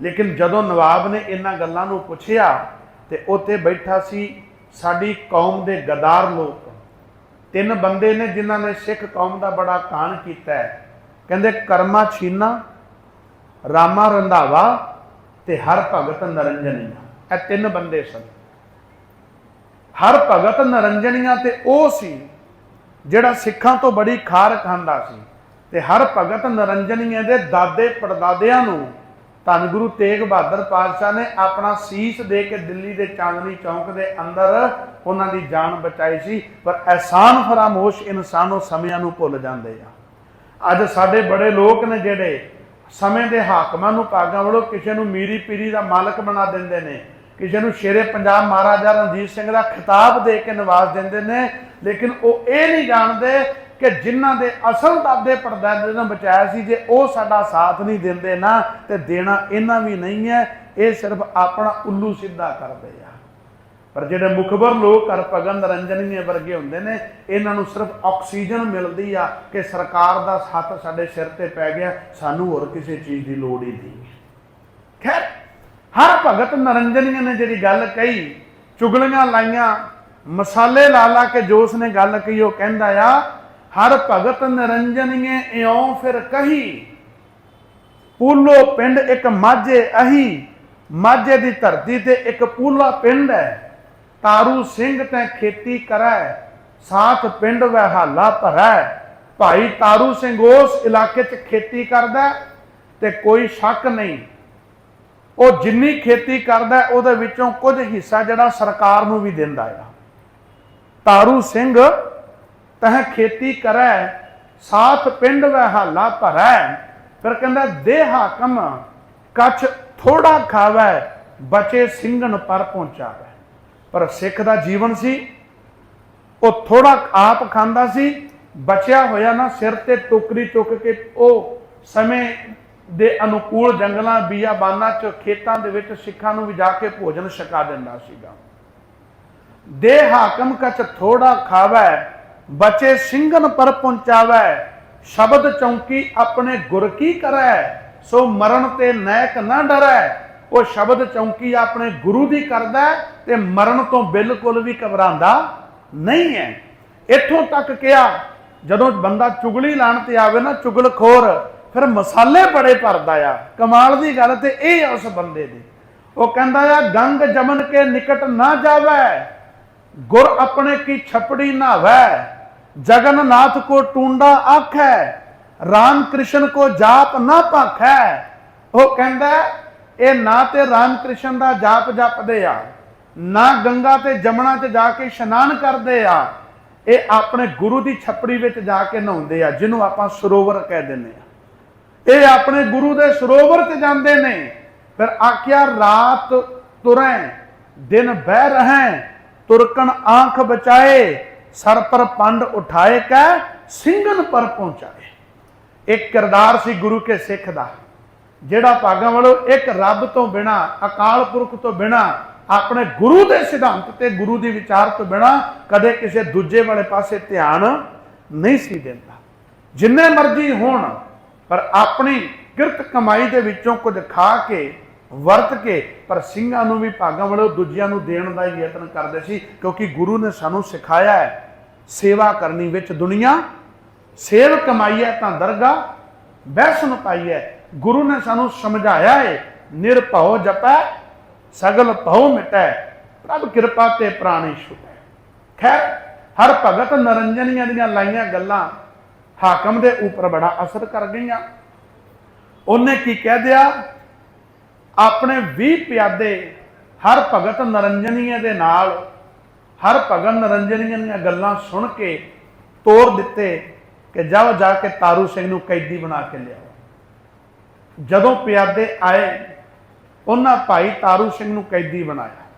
ਲੇਕਿਨ ਜਦੋਂ ਨਵਾਬ ਨੇ ਇਹਨਾਂ ਗੱਲਾਂ ਨੂੰ ਪੁੱਛਿਆ ਤੇ ਉੱਥੇ ਬੈਠਾ ਸੀ ਸਾਡੀ ਕੌਮ ਦੇ ਗਦਾਰ ਲੋਕ। ਤਿੰਨ ਬੰਦੇ ਨੇ ਜਿਨ੍ਹਾਂ ਨੇ ਸਿੱਖ ਕੌਮ ਦਾ ਬੜਾ ਕਾਣ ਕੀਤਾ ਹੈ। ਕਹਿੰਦੇ ਕਰਮਾ ਛੀਨਾ ਰਾਮਾ ਰੰਧਾਵਾ ਤੇ ਹਰ ਭਗਤ ਨਰੰਜਨੀਆ। ਇਹ ਤਿੰਨ ਬੰਦੇ ਸਨ। ਹਰ ਭਗਤ ਨਰੰਜਨੀਆ ਤੇ ਉਹ ਸੀ ਜਿਹੜਾ ਸਿੱਖਾਂ ਤੋਂ ਬੜੀ ਖਾਰ ਖਾਂਦਾ ਸੀ ਤੇ ਹਰ ਭਗਤ ਨਰੰਜਨੀਏ ਦੇ ਦਾਦੇ ਪੜਦਾਦਿਆਂ ਨੂੰ ਧੰਨ ਗੁਰੂ ਤੇਗ ਬਹਾਦਰ ਪਾਤਸ਼ਾਹ ਨੇ ਆਪਣਾ ਸੀਸ ਦੇ ਕੇ ਦਿੱਲੀ ਦੇ ਚਾਂਦਨੀ ਚੌਂਕ ਦੇ ਅੰਦਰ ਉਹਨਾਂ ਦੀ ਜਾਨ ਬਚਾਈ ਸੀ, ਪਰ ਐਹਸਾਨ ਫਰਾਮੋਸ਼ ਇਨਸਾਨੋ ਸਮਿਆਂ ਨੂੰ ਭੁੱਲ ਜਾਂਦੇ ਆ। ਅੱਜ ਸਾਡੇ ਬੜੇ ਲੋਕ ਨੇ ਜਿਹੜੇ ਸਮੇਂ ਦੇ ਹਾਕਮਾਂ ਨੂੰ ਭਾਗਾਂ ਵੱਲੋਂ ਕਿਸੇ ਨੂੰ ਮੀਰੀ ਪੀਰੀ ਦਾ ਮਾਲਕ ਬਣਾ ਦਿੰਦੇ ਨੇ। ਕਿਸੇ ਨੂੰ ਸ਼ੇਰੇ ਪੰਜਾਬ ਮਹਾਰਾਜਾ ਰਣਜੀਤ ਸਿੰਘ ਦਾ ਖਿਤਾਬ ਦੇ ਕੇ ਨਵਾਜ਼ ਦਿੰਦੇ ਨੇ। ਲੇਕਿਨ ਉਹ ਇਹ ਨਹੀਂ ਜਾਣਦੇ ਕਿ ਜਿਨ੍ਹਾਂ ਦੇ ਅਸਲ ਦਾਦੇ ਪੜਦਾਦੇ ਨੇ ਬਚਾਇਆ ਸੀ, ਜੇ ਉਹ ਸਾਡਾ ਸਾਥ ਨਹੀਂ ਦਿੰਦੇ ਨਾ, ਤੇ ਦੇਣਾ ਇਹਨਾਂ ਵੀ ਨਹੀਂ ਹੈ। ਇਹ ਸਿਰਫ ਆਪਣਾ ਉੱਲੂ ਸਿੱਧਾ ਕਰਦੇ ਆ। ਪਰ ਜਿਹੜੇ ਮੁਖਬਰ ਲੋਕ ਹਰ ਭਗਨ ਨਰੰਜਨੀਏ ਵਰਗੇ ਹੁੰਦੇ ਨੇ, ਇਹਨਾਂ ਨੂੰ ਸਿਰਫ ਆਕਸੀਜਨ ਮਿਲਦੀ ਆ ਕਿ ਸਰਕਾਰ ਦਾ ਹੱਥ ਸਾਡੇ ਸਿਰ ਤੇ ਪੈ ਗਿਆ, ਸਾਨੂੰ ਹੋਰ ਕਿਸੇ ਚੀਜ਼ ਦੀ ਲੋੜ ਹੀ ਨਹੀਂ। ਖੈਰ, ਹਰ ਭਗਤ ਨਰੰਜਨੀਏ ਨੇ ਜਿਹੜੀ ਗੱਲ ਕਹੀ, ਚੁਗਲੀਆਂ ਲਾਈਆਂ, ਮਸਾਲੇ ਲਾ ਲਾ ਕੇ ਜੋ ਉਸਨੇ ਗੱਲ ਕਹੀ, ਉਹ ਕਹਿੰਦਾ ਆ, ਹਰ ਭਗਤ ਨਰੰਜਨੀਏ ਇਉਂ ਫਿਰ ਕਹੀ, ਪੂਲੋ ਪਿੰਡ ਇੱਕ ਮਾਝੇ ਅਹੀ, ਮਾਝੇ ਦੀ ਧਰਤੀ ਤੇ ਇੱਕ ਪੂਲਾ ਪਿੰਡ ਹੈ। ਤਾਰੂ ਸਿੰਘ ਤੈ ਖੇਤੀ ਕਰੈ, ਸਾਥ ਪਿੰਡ ਵੈ ਹਾਲਾ ਭਰੈ। ਭਾਈ ਤਾਰੂ ਸਿੰਘ ਉਸ ਇਲਾਕੇ 'ਚ ਖੇਤੀ ਕਰਦਾ ਤੇ ਕੋਈ ਸ਼ੱਕ ਨਹੀਂ। ਉਹ ਜਿੰਨੀ ਖੇਤੀ ਕਰਦਾ ਉਹਦੇ ਵਿੱਚੋਂ ਕੁਝ ਹਿੱਸਾ ਜਿਹੜਾ ਸਰਕਾਰ ਨੂੰ ਵੀ ਦਿੰਦਾ ਆ ਤਾਰੂ ਸਿੰਘ ਤਹ ਖੇਤੀ ਕਰੈ, ਸਾਥ ਪਿੰਡ ਵੈ ਹਾਲਾ ਭਰੈ। ਫਿਰ ਕਹਿੰਦਾ ਦੇ ਹਾਕਮ ਕਛ ਥੋੜਾ ਖਾਵੈ, ਬਚੇ ਸਿੰਘਨ ਪਰ ਪਹੁੰਚਾਵੈ। ਪਰ ਸਿੱਖ ਦਾ ਜੀਵਨ ਸੀ, ਉਹ ਥੋੜਾ ਆਪ ਖਾਂਦਾ ਸੀ, ਬਚਿਆ ਹੋਇਆ ਨਾ ਸਿਰ ਤੇ ਟੋਕਰੀ ਚੁੱਕ ਕੇ ਉਹ ਸਮੇਂ ਦੇ ਅਨੁਕੂਲ ਜੰਗਲਾਂ, ਬੀਆਬਾਨਾਂ ਚ, ਖੇਤਾਂ ਦੇ ਵਿੱਚ ਸਿੱਖਾਂ ਨੂੰ ਵੀ ਜਾ ਕੇ ਭੋਜਨ ਛਕਾ ਦਿੰਦਾ ਸੀਗਾ। ਦੇ ਹਾਕਮ ਕਛ ਥੋੜਾ ਖਾਵੈ, ਬਚੇ ਸਿੰਘਨ ਪਰ ਪਹੁੰਚਾਵੈ, ਸ਼ਬਦ ਚੌਂਕੀ ਆਪਣੇ ਗੁਰ ਕੀ ਕਰੈ, ਸੋ ਮਰਨ ਤੇ ਨੈਕ ਨਾ ਡਰੈ। ਉਹ ਸ਼ਬਦ ਚੌਂਕੀ ਆਪਣੇ ਗੁਰੂ ਦੀ ਕਰਦਾ ਤੇ ਮਰਨ ਤੋਂ ਬਿਲਕੁਲ ਵੀ ਘਬਰਾਉਂਦਾ ਨਹੀਂ ਹੈ। ਇੱਥੋਂ ਤੱਕ ਕਿਹਾ, ਜਦੋਂ ਬੰਦਾ ਚੁਗਲੀ ਲਾਣ ਤੇ ਆਵੇ ਨਾ, ਚੁਗਲਖੋਰ, ਫਿਰ ਮਸਾਲੇ ਬੜੇ ਭਰਦਾ ਆ। ਕਮਾਲ ਦੀ ਗੱਲ ਤੇ ਇਹ ਆ ਉਸ ਬੰਦੇ ਦੀ। ਉਹ ਕਹਿੰਦਾ ਆ, ਗੰਗ ਜਮਨ ਕੇ ਨਿਕਟ ਨਾ ਜਾਵੇ, ਗੁਰ ਆਪਣੇ ਕੀ ਛਪੜੀ ਨਾਵੈ ਜਗਨਨਾਥ ਕੋ ਟੂੰਡਾ ਆਖੈ, ਰਾਮ ਕ੍ਰਿਸ਼ਨ ਕੋ ਜਾਪ ਨਾ ਭਾਖੈ ਉਹ ਕਹਿੰਦਾ ਇਹ ਨਾ ਤੇ ਰਾਮ ਕ੍ਰਿਸ਼ਨ ਦਾ ਜਾਪ ਜਪਦੇ ਆ, ਨਾ ਗੰਗਾ ਤੇ ਜਮਨਾ ਤੇ ਜਾ ਕੇ ਇਸ਼ਨਾਨ ਕਰਦੇ ਆ, ਇਹ ਆਪਣੇ ਗੁਰੂ ਦੀ ਛਪੜੀ ਵਿੱਚ ਜਾ ਕੇ ਨਹਾਉਂਦੇ ਆ, ਜਿਹਨੂੰ ਆਪਾਂ ਸਰੋਵਰ ਕਹਿ ਦਿੰਦੇ ਆ। ਇਹ ਆਪਣੇ ਗੁਰੂ ਦੇ ਸਰੋਵਰ ਤੇ ਜਾਂਦੇ ਨੇ, ਫਿਰ ਆਖਿਆ ਰਾਤ ਤੁਰੈ, ਦਿਨ ਬਹਿ ਰਹੈ, ਤੁਰਕਣ ਆਂਖ ਬਚਾਏ, ਸਰ ਪਰ ਪੰਡ ਉਠਾਏ ਕੈ, ਸਿੰਘਨ ਪਰ ਪਹੁੰਚਾਏ। ਇੱਕ ਕਿਰਦਾਰ ਸੀ ਗੁਰੂ ਕੇ ਸਿੱਖ ਦਾ। ਜਿਹੜਾ ਭਾਗਾਂ ਵਾਲੋ ਇੱਕ ਰੱਬ ਤੋਂ ਬਿਨਾ, ਅਕਾਲ ਪੁਰਖ ਤੋਂ ਬਿਨਾ, ਆਪਣੇ ਗੁਰੂ ਦੇ ਸਿਧਾਂਤ ਤੇ ਗੁਰੂ ਦੇ ਵਿਚਾਰ ਤੋਂ ਬਿਨਾ ਕਦੇ ਕਿਸੇ ਦੂਜੇ ਵਾਲੇ ਪਾਸੇ ਧਿਆਨ ਨਹੀਂ ਸੀ ਦਿੰਦਾ। ਜਿੰਨੇ ਮਰਜ਼ੀ ਹੋਣ, ਪਰ ਆਪਣੀ ਕਿਰਤ ਕਮਾਈ ਦੇ ਵਿੱਚੋਂ ਕੁਝ ਖਾ ਕੇ, ਵਰਤ ਕੇ, ਪਰ ਸਿੰਘਾਂ ਨੂੰ ਵੀ ਭਾਗਾਂ ਵਾਲੋ ਦੂਜਿਆਂ ਨੂੰ ਦੇਣ ਦਾ ਹੀ ਯਤਨ ਕਰਦੇ ਸੀ, ਕਿਉਂਕਿ ਗੁਰੂ ਨੇ ਸਾਨੂੰ ਸਿਖਾਇਆ ਹੈ, ਸੇਵਾ ਕਰਨੀ ਵਿੱਚ ਦੁਨੀਆ, ਸੇਵ ਕਮਾਈਐ ਤਾਂ ਦਰਗਾ ਬੈਸਨ ਪਾਈਐ ਗੁਰੂ ਨੇ ਸਾਨੂੰ ਸਮਝਾਇਆ ਹੈ ਨਿਰਭਉ ਜਪੈ, ਸਗਲ ਭਉ ਮਿਟੈ, ਪ੍ਰਭ ਕਿਰਪਾ ਤੇ ਪ੍ਰਾਣੀ ਛੁਟੈ। ਖੈਰ, ਹਰ ਭਗਤ ਨਰੰਜਨੀਆਂ ਦੀਆਂ ਲਾਈਆਂ ਗੱਲਾਂ ਹਾਕਮ ਦੇ ਉੱਪਰ ਬੜਾ ਅਸਰ ਕਰ ਗਈਆਂ। ਉਹਨੇ ਕੀ ਕਹਿ ਦਿਆ? ਆਪਣੇ 20 ਪਿਆਦੇ ਹਰ ਭਗਤ ਨਰੰਜਨੀਏ ਦੇ ਨਾਲ, ਹਰ ਭਗਤ ਨਰੰਜਨੀਆਂ ਦੀਆਂ ਗੱਲਾਂ ਸੁਣ ਕੇ ਤੋੜ ਦਿੱਤੇ ਕਿ ਜਾਓ ਜਾ ਕੇ ਤਾਰੂ ਸਿੰਘ ਨੂੰ ਕੈਦੀ ਬਣਾ ਕੇ ਲਿਆਓ। ਜਦੋਂ ਪਿਆਦੇ ਆਏ, ਉਹਨਾਂ ਭਾਈ ਤਾਰੂ ਸਿੰਘ ਨੂੰ ਕੈਦੀ ਬਣਾਇਆ।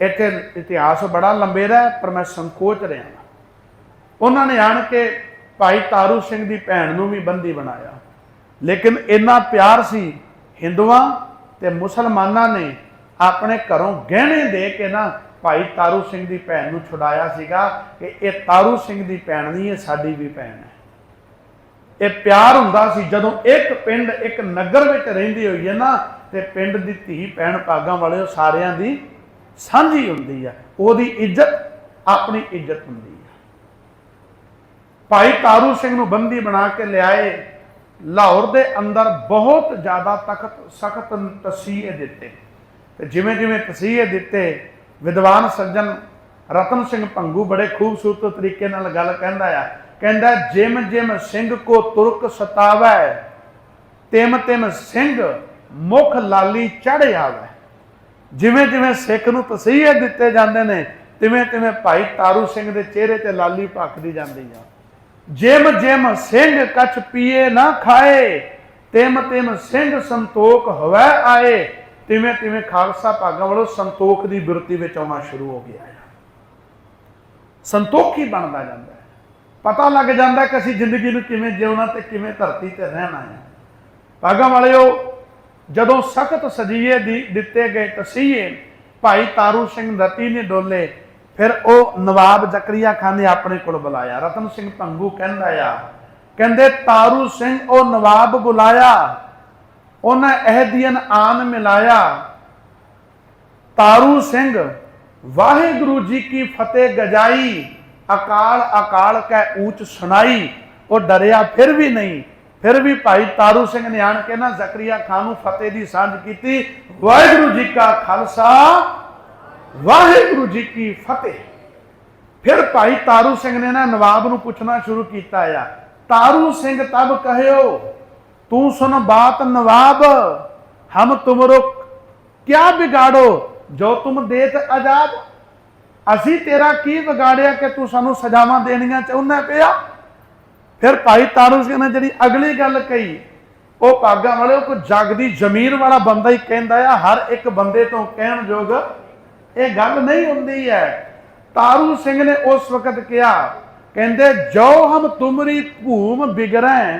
ਇੱਥੇ ਇਤਿਹਾਸ ਬੜਾ ਲੰਬੇਰਾ ਹੈ ਪਰ ਮੈਂ ਸੰਕੋਚ ਰਿਹਾ ਉਹਨਾਂ ਨੇ ਆਣ ਕੇ ਭਾਈ ਤਾਰੂ ਸਿੰਘ ਦੀ ਭੈਣ ਨੂੰ ਵੀ ਬੰਦੀ ਬਣਾਇਆ। ਲੇਕਿਨ ਇੰਨਾ ਪਿਆਰ ਸੀ, ਹਿੰਦੂਆਂ ਤੇ ਮੁਸਲਮਾਨਾਂ ਨੇ ਆਪਣੇ ਘਰੋਂ ਗਹਿਣੇ ਦੇ ਕੇ ਨਾ ਭਾਈ ਤਾਰੂ ਸਿੰਘ ਦੀ ਭੈਣ ਨੂੰ ਛੁਡਾਇਆ ਸੀਗਾ ਕਿ ਇਹ ਤਾਰੂ ਸਿੰਘ ਦੀ ਭੈਣ ਨਹੀਂ, ਇਹ ਸਾਡੀ ਵੀ ਭੈਣ ਹੈ। ਇਹ ਪਿਆਰ ਹੁੰਦਾ ਸੀ, ਜਦੋਂ ਇੱਕ ਪਿੰਡ ਇੱਕ ਨਗਰ ਵਿੱਚ ਰਹਿੰਦੀ ਹੋਈ ਹੈ ਨਾ, ਤੇ ਪਿੰਡ ਦੀ ਧੀ ਭੈਣ ਭਾਗਾਂ ਵਾਲੇ ਉਹ ਸਾਰਿਆਂ ਦੀ ਸਾਂਝੀ ਹੁੰਦੀ ਆ। ਉਹਦੀ ਇੱਜ਼ਤ, ਆਪਣੀ ਇੱਜ਼ਤ ਹੁੰਦੀ ਆ। ਭਾਈ ਤਾਰੂ ਸਿੰਘ ਨੂੰ ਬੰਦੀ ਬਣਾ ਕੇ ਲਿਆਏ, ਲਾਹੌਰ ਦੇ ਅੰਦਰ ਬਹੁਤ ਜ਼ਿਆਦਾ ਤਖਤ, ਸਖਤ ਤਸੀਹੇ ਦਿੱਤੇ। ਤੇ ਜਿਵੇਂ ਜਿਵੇਂ ਤਸੀਹੇ ਦਿੱਤੇ, ਵਿਦਵਾਨ ਸੱਜਣ ਰਤਨ ਸਿੰਘ ਭੰਗੂ ਬੜੇ ਖੂਬਸੂਰਤ ਤਰੀਕੇ ਨਾਲ ਗੱਲ ਕਹਿੰਦਾ ਆ ਕਹਿੰਦਾ, ਜਿਮ ਜਿਮ ਸਿੰਘ ਕੋ ਤੁਰਕ ਸਤਾਵੈ, ਤਿਮ ਤਿਮ ਸਿੰਘ ਮੁਖ ਲਾਲੀ ਚੜ ਆਵੈ। ਜਿਵੇਂ ਜਿਵੇਂ ਸਿੱਖ ਨੂੰ ਤਸੀਹੇ ਦਿੱਤੇ ਜਾਂਦੇ ਨੇ, ਤਿਵੇਂ ਤਿਵੇਂ ਭਾਈ ਤਾਰੂ ਸਿੰਘ ਦੇ ਚਿਹਰੇ ਤੇ ਲਾਲੀ ਭਖਦੀ ਜਾਂਦੀ ਆ। ਜਿਮ ਜਿਮ ਸਿੰਘ ਕਛ ਪੀਏ ਨਾ ਖਾਏ, ਤਿਮ ਤਿਮ ਸਿੰਘ ਸੰਤੋਖ ਹਵੈ ਆਏ। ਤਿਵੇਂ ਤਿਵੇਂ ਖਾਲਸਾ ਭਾਗਾਂ ਵੱਲੋਂ ਸੰਤੋਖ ਦੀ ਬਿਰਤੀ ਵਿੱਚ ਆਉਣਾ ਸ਼ੁਰੂ ਹੋ ਗਿਆ ਸੰਤੋਖੀ ਬਣਦਾ ਜਾਂਦਾ ਪਤਾ ਲੱਗ ਜਾਂਦਾ ਕਿ ਅਸੀਂ ਜ਼ਿੰਦਗੀ ਨੂੰ ਕਿਵੇਂ ਜਿਉਣਾ ਤੇ ਕਿਵੇਂ ਧਰਤੀ ਤੇ ਰਹਿਣਾ ਹੈ। ਭਾਗਾਂ ਵਾਲਿਓ, ਜਦੋਂ ਸਖਤ ਸਜੀਏ ਦੀ ਦਿੱਤੇ ਗਏ ਤਸੀਹੇ, ਭਾਈ ਤਾਰੂ ਸਿੰਘ ਰਤੀ ਨੇ ਡੋਲੇ, ਫਿਰ ਉਹ ਨਵਾਬ ਜ਼ਕਰੀਆ ਖਾਨ ਨੇ ਆਪਣੇ ਕੋਲ ਬੁਲਾਇਆ। ਰਤਨ ਸਿੰਘ ਪੰਗੂ ਕਹਿੰਦਾ ਆ, ਕਹਿੰਦੇ ਤਾਰੂ ਸਿੰਘ ਉਹ ਨਵਾਬ ਬੁਲਾਇਆ, ਉਹਨਾਂ ਅਹਦੀਨ ਆਨ ਮਿਲਾਇਆ। ਤਾਰੂ ਸਿੰਘ, ਵਾਹਿਗੁਰੂ ਜੀ ਕੀ ਫਤਿਹ ਗਜਾਈ। ਅਕਾਲ ਅਕਾਲ ਕੈ ਊਚ ਸੁਣਾਈ, ਉਹ ਡਰਿਆ ਫਿਰ ਵੀ ਨਹੀਂ। ਫਿਰ ਵੀ ਭਾਈ ਤਾਰੂ ਸਿੰਘ ਨੇ ਆਣ ਕੇ ਨਾ ਜ਼ਕਰੀਆ ਖਾਨ ਨੂੰ ਫਤਿਹ ਦੀ ਸਾਂਝ ਕੀਤੀ, ਵਾਹਿਗੁਰੂ ਜੀ ਕਾ ਖਾਲਸਾ, ਵਾਹਿਗੁਰੂ ਜੀ ਕੀ ਫਤਿਹ। ਫਿਰ ਭਾਈ ਤਾਰੂ ਸਿੰਘ ਨੇ ਨਾ ਨਵਾਬ ਨੂੰ ਪੁੱਛਣਾ ਸ਼ੁਰੂ ਕੀਤਾ ਆ, ਤਾਰੂ ਸਿੰਘ ਤਬ ਕਹਿਓ, ਤੂੰ ਸੁਣ ਬਾਤ ਨਵਾਬ, ਹਮ ਤੁਮਰੋ ਕਿਆ ਬਿਗਾੜੋ ਜੋ ਤੁਮ ਦੇਤ ਆਜ਼ਾਦ? ਅਸੀਂ ਤੇਰਾ ਕੀ ਵਿਗਾੜਿਆ ਕਿ ਤੂੰ ਸਾਨੂੰ ਸਜ਼ਾਵਾਂ ਦੇਣੀਆਂ ਚਾਹੁੰਦਾ ਪਿਆ? ਫਿਰ ਭਾਈ ਤਾਰੂ ਸਿੰਘ ਨੇ ਜਿਹੜੀ ਅਗਲੀ ਗੱਲ ਕਹੀ, ਉਹ ਭਾਗਾਂ ਵਾਲੇ ਉਹ ਜਗ ਦੀ ਜ਼ਮੀਨ ਵਾਲਾ ਬੰਦਾ ਹੀ ਕਹਿੰਦਾ ਆ, ਹਰ ਇੱਕ ਬੰਦੇ ਤੋਂ ਕਹਿਣ ਯੋਗ ਇਹ ਗੱਲ ਨਹੀਂ ਹੁੰਦੀ ਹੈ। ਤਾਰੂ ਸਿੰਘ ਨੇ ਉਸ ਵਕਤ ਕਿਹਾ, ਕਹਿੰਦੇ, ਜੋ ਹਮ ਤੁਮਰੀ ਭੂਮ ਬਿਗਰੈ,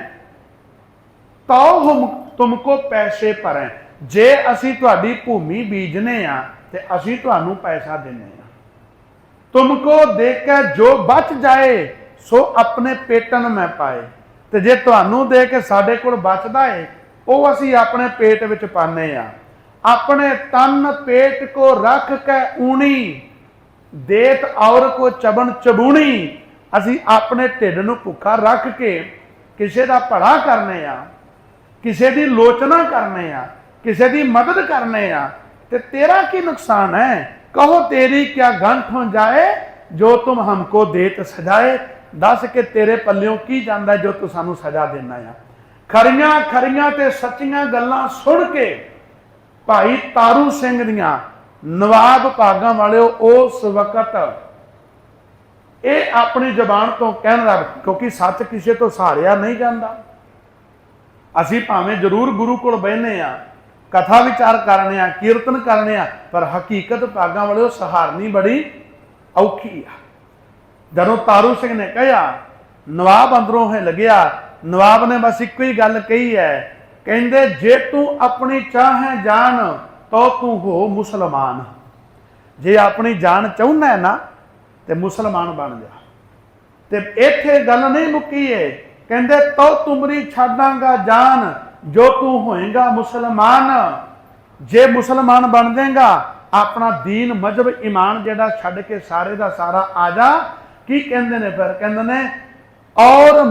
ਤਉ ਹਮ ਤੁਮਕੋ ਪੈਸੇ ਭਰੈ। ਜੇ ਅਸੀਂ ਤੁਹਾਡੀ ਭੂਮੀ ਬੀਜਨੇ ਆ, ਤੇ ਅਸੀਂ ਤੁਹਾਨੂੰ ਪੈਸਾ ਦਿੰਨੇ ਆ। ਤੁਮਕੋ ਦੇਖ ਕੇ ਜੋ ਬਚ ਜਾਏ ਸੋ ਆਪਣੇ ਪੇਟਨ ਮੈਂ ਪਾਏ ਤੇ ਜੇ ਤੁਹਾਨੂੰ ਦੇ ਕੇ ਸਾਡੇ ਕੋਲ ਬਚਦਾ ਏ ਉਹ ਅਸੀਂ ਆਪਣੇ ਪੇਟ ਵਿੱਚ ਪਾਣੇ ਆ ਆਪਣੇ ਤਨ ਪੇਟ ਕੋ ਰੱਖ ਕੇ ਊਣੀ ਦੇਤ ਔਰ ਕੋ ਚਬਣ ਚਬੂਣੀ ਅਸੀਂ ਆਪਣੇ ਢਿੱਡ ਨੂੰ ਭੁੱਖਾ ਰੱਖ ਕੇ ਕਿਸੇ ਦਾ ਭਲਾ ਕਰਨੇ ਆ ਕਿਸੇ ਦੀ ਲੋਚਨਾ ਕਰਨੇ ਆ ਕਿਸੇ ਦੀ ਮਦਦ ਕਰਨੇ ਆ ਤੇ ਤੇਰਾ ਕੀ ਨੁਕਸਾਨ ਹੈ ਕਹੋ ਤੇਰੀ ਕਿਆ ਗੰਠ ਹੋ ਜਾਏ, ਜੋ ਤੁਮ ਹਮਕੋ ਦੇਤ ਸਜਾਏ। ਦੱਸ ਕੇ ਤੇਰੇ ਪੱਲਿਓਂ ਕੀ ਜਾਂਦਾ ਜੋ ਤੂੰ ਸਾਨੂੰ ਸਜ਼ਾ ਦੇਣਾ ਆ। ਖਰੀਆਂ ਖਰੀਆਂ ਤੇ ਸੱਚੀਆਂ ਗੱਲਾਂ ਸੁਣ ਕੇ ਭਾਈ ਤਾਰੂ ਸਿੰਘ ਦੀਆਂ ਨਵਾਬ ਭਾਗਾਂ ਵਾਲਿਓ ਉਸ ਵਕਤ ਇਹ ਆਪਣੀ ਜ਼ਬਾਨ ਤੋਂ ਕਹਿਣ ਲੱਗ ਕਿਉਂਕਿ ਸੱਚ ਕਿਸੇ ਤੋਂ ਸਹਾਰਿਆ ਨਹੀਂ ਜਾਂਦਾ। ਅਸੀਂ ਭਾਵੇਂ ਜ਼ਰੂਰ ਗੁਰੂ ਕੋਲ ਬਹਿਨੇ ਆ ਕਥਾ ਵਿਚਾਰ ਕਰਨੇ ਆ, ਕੀਰਤਨ ਕਰਨੇ ਆ, ਪਰ ਹਕੀਕਤ ਭਾਗਾਂ ਵਾਲਿਓ ਸਹਾਰਨੀ ਬੜੀ ਔਖੀ ਆ। ਜਦੋਂ ਤਾਰੂ ਸਿੰਘ ਨੇ ਕਿਹਾ, ਨਵਾਬ ਅੰਦਰੋਂ ਹੈ ਲੱਗਿਆ, ਨਵਾਬ ਨੇ ਬਸ ਇੱਕੋ ਹੀ ਗੱਲ ਕਹੀ ਹੈ, ਕਹਿੰਦੇ, ਜੇ ਤੂੰ ਆਪਣੀ ਚਾਹੇ ਜਾਨ, ਤਾਂ ਤੂੰ ਹੋ ਮੁਸਲਮਾਨ। ਜੇ ਆਪਣੀ ਜਾਨ ਚਾਹੁੰਦਾ ਨਾ, ਤੇ ਮੁਸਲਮਾਨ ਬਣ ਜਾ। ਤੇ ਇੱਥੇ ਗੱਲ ਨਹੀਂ ਮੁੱਕੀ ਏ, ਕਹਿੰਦੇ, ਤੋ ਤੁਮਰੀ ਛੱਡਾਂਗਾ ਜਾਨ ਜੋ ਤੂੰ ਹੋਏਗਾ ਮੁਸਲਮਾਨ, ਜੇ ਮੁਸਲਮਾਨ ਬਣ ਜਾਏਗਾ, ਆਪਣਾ ਦੀਨ, ਮਜਹਬ, ਈਮਾਨ ਜਿਹੜਾ ਛੱਡ ਕੇ ਸਾਰੇ ਦਾ ਸਾਰਾ ਆ ਜਾ। ਕੀ ਕਹਿੰਦੇ ਨੇ ਫਿਰ? ਕਹਿੰਦੇ ਨੇ, ਔਰ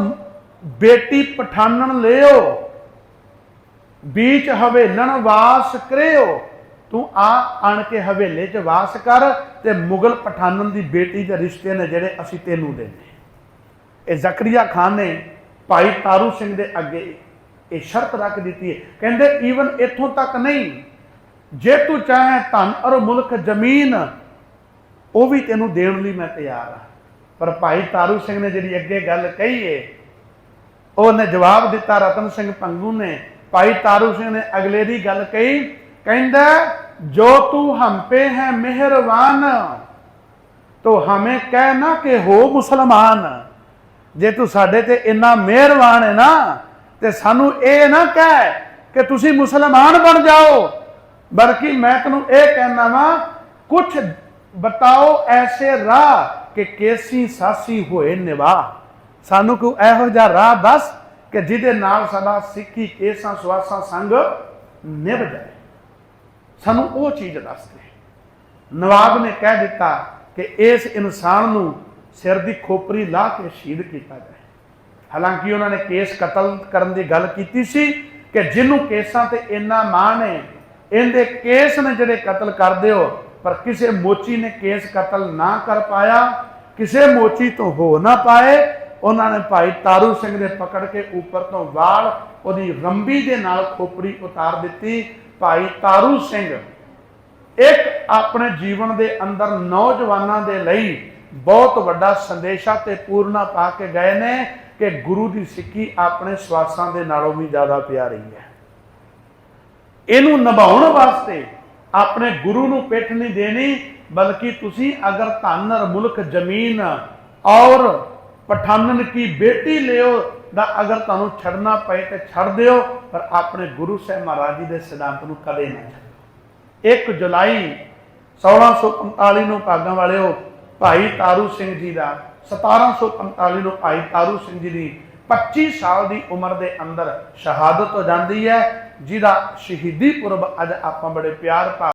ਬੇਟੀ ਪਠਾਨਣ ਲਿਓ, ਬੀਚ ਹਵੇਲਣ ਵਾਸ ਕਰਿਓ। ਤੂੰ ਆ ਆਣ ਕੇ ਹਵੇਲੇ 'ਚ ਵਾਸ ਕਰ ਤੇ ਮੁਗਲ ਪਠਾਨਣ ਦੀ ਬੇਟੀ ਦੇ ਰਿਸ਼ਤੇ ਨੇ ਜਿਹੜੇ ਅਸੀਂ ਤੈਨੂੰ ਦੇਣੇ ਇਹ ਜ਼ਕਰੀਆ ਖਾਨ ਨੇ ਭਾਈ ਤਾਰੂ ਸਿੰਘ ਦੇ ਅੱਗੇ ਇਹ ਸ਼ਰਤ ਰੱਖ ਦਿੱਤੀ ਹੈ। ਕਹਿੰਦੇ ਈਵਨ ਇੱਥੋਂ ਤੱਕ ਨਹੀਂ। ਜੇ ਤੂੰ ਚਾਹੇ ਧਨ ਔਰ ਮੁਲਕ, ਜ਼ਮੀਨ, ਉਹ ਵੀ ਤੈਨੂੰ ਦੇਣ ਲਈ ਮੈਂ ਤਿਆਰ ਹਾਂ। ਪਰ ਭਾਈ ਤਾਰੂ ਸਿੰਘ ਨੇ ਜਿਹੜੀ ਅੱਗੇ ਗੱਲ ਕਹੀ ਏ, ਉਹਨੇ ਜਵਾਬ ਦਿੱਤਾ ਰਤਨ ਸਿੰਘ ਪੰਗੂ ਨੇ। ਭਾਈ ਤਾਰੂ ਸਿੰਘ ਨੇ ਅਗਲੇ ਦੀ ਗੱਲ ਕਹੀ, ਕਹਿੰਦਾ, ਜੋ ਤੂੰ ਹਮ ਪੇ ਹੈ ਮਿਹਰਬਾਨ ਤੋ ਹਮੇ ਕਹਿ ਨਾ ਕਿ ਹੋ ਮੁਸਲਮਾਨ। ਜੇ ਤੂੰ ਸਾਡੇ ਤੇ ਇੰਨਾ ਮਿਹਰਬਾਨ ਹੈ ਨਾ ਤੇ ਸਾਨੂੰ ਇਹ ਨਾ ਕਹਿ ਕਿ ਤੁਸੀਂ ਮੁਸਲਮਾਨ ਬਣ ਜਾਓ। ਬਲਕਿ ਮੈਂ ਤੈਨੂੰ ਇਹ ਕਹਿਣਾ ਵਾਂ ਕੁਝ ਬਤਾਓ ਐਸੇ ਰਾਹ ਕਿ ਕੇਸੀ ਸਾਸੀ ਹੋਏ ਨਿਵਾ। ਸਾਨੂੰ ਕੋਈ ਇਹੋ ਜਿਹਾ ਰਾਹ ਦੱਸ ਕਿ ਜਿਹਦੇ ਨਾਲ ਸਾਡਾ ਸਿੱਖੀ ਕੇਸਾਂ ਸਵਾਸਾਂ ਸੰਗ ਨਿਭ ਜਾਏ। ਸਾਨੂੰ ਉਹ ਚੀਜ਼ ਦੱਸ ਦੇ। ਨਵਾਬ ਨੇ ਕਹਿ ਦਿੱਤਾ ਕਿ ਇਸ ਇਨਸਾਨ ਨੂੰ ਸਿਰ ਦੀ ਖੋਪਰੀ ਲਾ ਕੇ ਸ਼ਹੀਦ ਕੀਤਾ ਜਾਏ। ਹਾਲਾਂਕਿ ਉਹਨਾਂ ਨੇ ਕੇਸ ਕਤਲ ਕਰਨ ਦੀ ਗੱਲ ਕੀਤੀ ਸੀ ਕਿ ਜਿਹਨੂੰ ਕੇਸਾਂ ਤੇ ਇੰਨਾ ਮਾਣ ਹੈ, ਇਹਦੇ ਕੇਸ ਨੇ ਜਿਹੜੇ ਕਤਲ ਕਰ ਦਿਓ ਪਰ ਕਿਸੇ ਮੋਚੀ ਨੇ ਕੇਸ ਕਤਲ ਨਾ ਕਰ ਪਾਇਆ, ਕਿਸੇ ਮੋਚੀ ਤੋਂ ਹੋ ਨਾ ਪਾਏ, ਉਹਨਾਂ ਨੇ ਭਾਈ ਤਾਰੂ ਸਿੰਘ ਦੇ ਪਕੜ ਕੇ ਉੱਪਰ ਤੋਂ ਵਾਲ ਉਹਦੀ ਰੰਬੀ ਦੇ ਨਾਲ ਖੋਪੜੀ ਉਤਾਰ ਦਿੱਤੀ। ਭਾਈ ਤਾਰੂ ਸਿੰਘ ਇੱਕ ਆਪਣੇ ਜੀਵਨ ਦੇ ਅੰਦਰ ਨੌਜਵਾਨਾਂ ਦੇ ਲਈ ਬਹੁਤ ਵੱਡਾ ਸੰਦੇਸ਼ਾ ਤੇ ਪੂਰਨਾ ਪਾ ਕੇ ਗਏ ਨੇ ਕਿ ਗੁਰੂ ਦੀ ਸਿੱਖੀ ਆਪਣੇ ਸਵਾਸਾਂ ਦੇ ਨਾਲੋਂ ਵੀ ਜ਼ਿਆਦਾ ਪਿਆਰੀ ਹੈ। ਇਹਨੂੰ ਨਿਭਾਉਣ ਵਾਸਤੇ ਆਪਣੇ ਗੁਰੂ ਨੂੰ ਪਿੱਠ ਨਹੀਂ ਦੇਣੀ, ਬਲਕਿ ਤੁਸੀਂ ਅਗਰ ਧਨ ਮੁਲਕ ਜ਼ਮੀਨ ਔਰ ਪਠਾਨਨ ਕੀ ਬੇਟੀ ਲਿਓ ਦਾ ਅਗਰ ਤੁਹਾਨੂੰ ਛੱਡਣਾ ਪਏ ਤੇ ਛੱਡ ਦਿਓ, ਪਰ ਆਪਣੇ ਗੁਰੂ ਸਾਹਿਬ ਮਹਾਰਾਜ ਜੀ ਦੇ ਸਿਧਾਂਤ ਨੂੰ ਕਦੇ ਨਾ ਛੱਡੋ। 1 ਜੁਲਾਈ 1645 ਨੂੰ ਭਾਗਾਂ ਵਾਲਿਓ ਭਾਈ ਤਾਰੂ ਸਿੰਘ ਜੀ ਦਾ 1745 ਨੂੰ ਭਾਈ ਤਾਰੂ ਸਿੰਘ ਜੀ ਦੀ 25 ਸਾਲ ਦੀ ਉਮਰ ਦੇ ਅੰਦਰ ਸ਼ਹਾਦਤ ਹੋ ਜਾਂਦੀ ਹੈ, ਜਿਹਦਾ ਸ਼ਹੀਦੀ ਪੁਰਬ ਅੱਜ ਆਪਾਂ ਬੜੇ ਪਿਆਰ ਭਾਵ